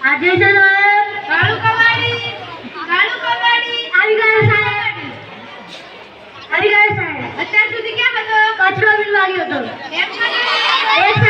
આજે છે ને કાળુ કબાડી કાળુ કબાડી આવી ગયા સાહેબ. આવી ગયા સાહેબ. અત્યાર સુધી ક્યાં હતો કચરો બિલ વાગ્યો હતો. એમ છે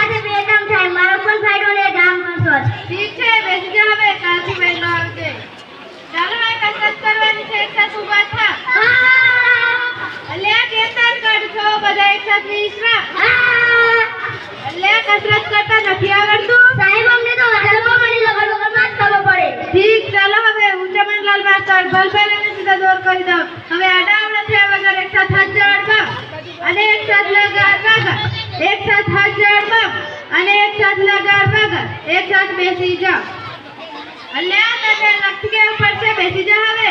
साथ लगा रगड़ एक साथ बेसी जा अल्लाह तेरे लक्ष्य के ऊपर से बेसी जा हवे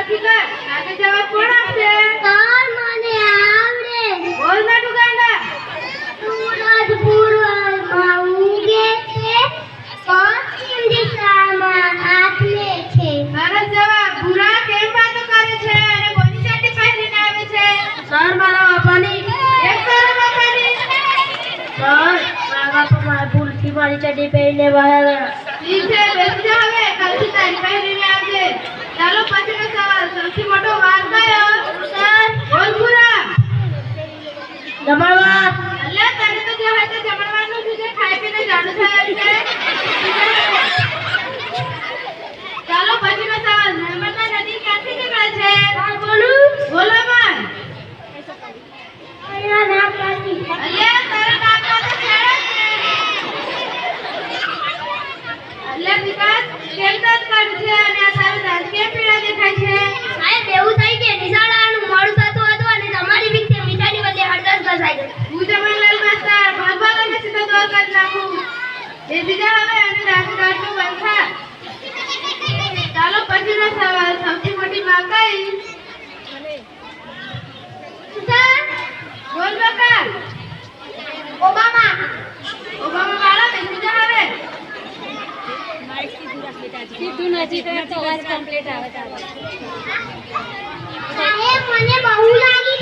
રસિકા સાચો જવાબ કોણ આપશે? મારી ચડ્ડી પહેરીને વાયા ઠીક છે બેસી જાવ હવે. કાલથી તારી પહેરીને ચાલો પછીનો સવાલ સૌથી મોટો વાઘ કયો દીધા હવે અને રાજકારનો સૌથી મોટી માં કઈ? બોલ બકા. ઓબામા. નજીક તો મને બહુ લાગી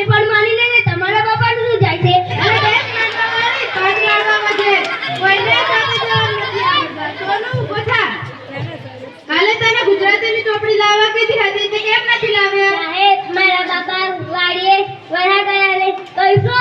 એ પણ માની લે ને તમારા બાપાનું શું જાય છે? અને બેસ કાલે તને ગુજરાતીની ચોપડી લાવવા કીધી હતી તે કેમ નથી લાવ્યા? સાહેબ મારા બાપા વાડીએ વરા ગયા ને કઈ શું